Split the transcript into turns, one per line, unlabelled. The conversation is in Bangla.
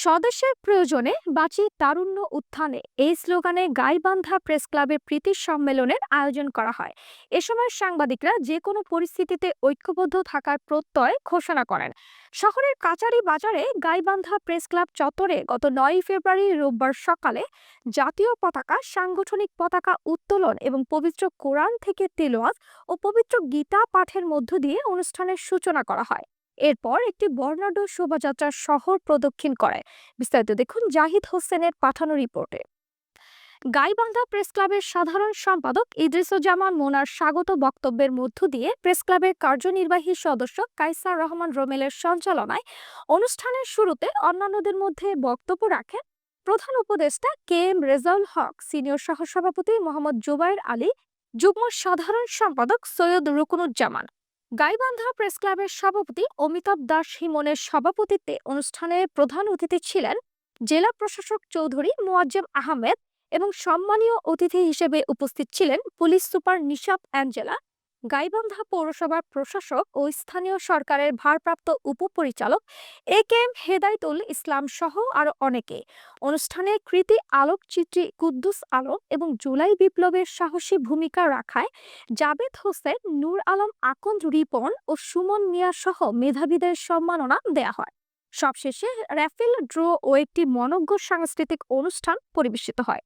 স্বদেশের প্রয়োজনে বাঁচি তারুণ্য উত্থানে এই স্লোগানে গাইবান্ধা প্রেস ক্লাবের প্রীতি সম্মেলনের আয়োজন করা হয়। এ সময় সাংবাদিকরা যে কোনো পরিস্থিতিতে ঐক্যবদ্ধ থাকার প্রত্যয় ঘোষণা করেন। শহরের কাচারি বাজারে গাইবান্ধা প্রেস ক্লাব চত্বরে গত নয় ফেব্রুয়ারি রোববার সকালে জাতীয় পতাকা, সাংগঠনিক পতাকা উত্তোলন এবং পবিত্র কোরআন থেকে তেলোয়াত ও পবিত্র গীতা পাঠের মধ্য দিয়ে অনুষ্ঠানের সূচনা করা হয়। এরপর একটি বর্ণাঢ্য শোভাযাত্রা শহর প্রদক্ষিণ করে বিস্তারিত দেখুন জাহিদ হোসেনের পাঠানো রিপোর্টে। গাইবান্ধা প্রেস ক্লাবের সাধারণ সম্পাদক ইদ্রিসুজ্জামান মোনার স্বাগত বক্তব্যের মধ্য দিয়ে প্রেস ক্লাবের কার্যনির্বাহী সদস্য কাইসার রহমান রোমেলের সঞ্চালনায় অনুষ্ঠানের শুরুতে অন্যান্যদের মধ্যে বক্তব্য রাখেন প্রধান উপদেষ্টা K M Rezaul Haque, senior সহসভাপতি মোহাম্মদ জুবাইর আলী, যুগ্ম সাধারণ সম্পাদক সৈয়দ রুকনুজ্জামান। গাইবান্ধা প্রেস ক্লাবের সভাপতি অমিতাভ দাস হিমনের সভাপতিত্বে অনুষ্ঠানে প্রধান অতিথি ছিলেন জেলা প্রশাসক চৌধুরী মোয়াজ্জেম আহমেদ এবং সম্মানীয় অতিথি হিসেবে উপস্থিত ছিলেন police super Nishab Angela Gaibandha পৌরসভার প্রশাসক ও স্থানীয় সরকারের ভারপ্রাপ্ত উপপরিচালক এ কে এম হেদায়তুল ইসলাম সহ আরও অনেকে। অনুষ্ঠানে কৃতি আলোকচিত্রী কুদ্দুস আলম এবং জুলাই বিপ্লবের সাহসী ভূমিকা রাখায় জাবেদ হোসেন, নূর আলম আকন্দ রিপন ও সুমন মিয়া সহ মেধাবীদের সম্মাননা দেয়া হয়। সবশেষে র্যাফেল ড্র ও একটি মনজ্ঞ সাংস্কৃতিক অনুষ্ঠান পরিবেশিত হয়।